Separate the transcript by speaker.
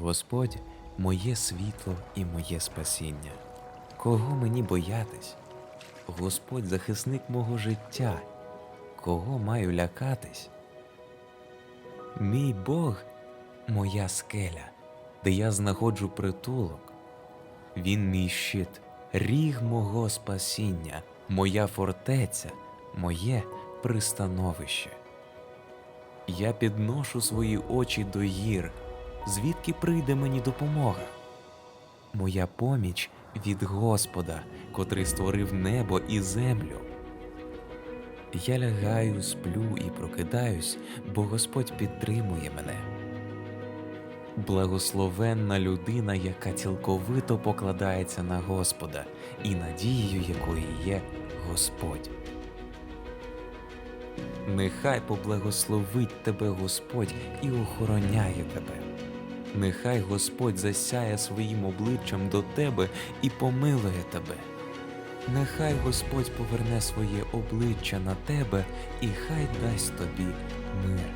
Speaker 1: Господь моє світло і моє спасіння. Кого мені боятись? Господь захисник мого життя. Кого маю лякатись? Мій Бог моя скеля, де я знаходжу притулок. Він мій щит, ріг мого спасіння, моя фортеця, моє пристановище. Я підношу свої очі до гір, звідки прийде мені допомога. Моя поміч від Господа, котрий створив небо і землю. Я лягаю, сплю і прокидаюсь, бо Господь підтримує мене. Благословенна людина, яка цілковито покладається на Господа і надією якої є Господь. Нехай поблагословить тебе Господь і охороняє тебе. Нехай Господь засяє своїм обличчям до тебе і помилує тебе. Нехай Господь поверне своє обличчя на тебе і хай дасть тобі мир.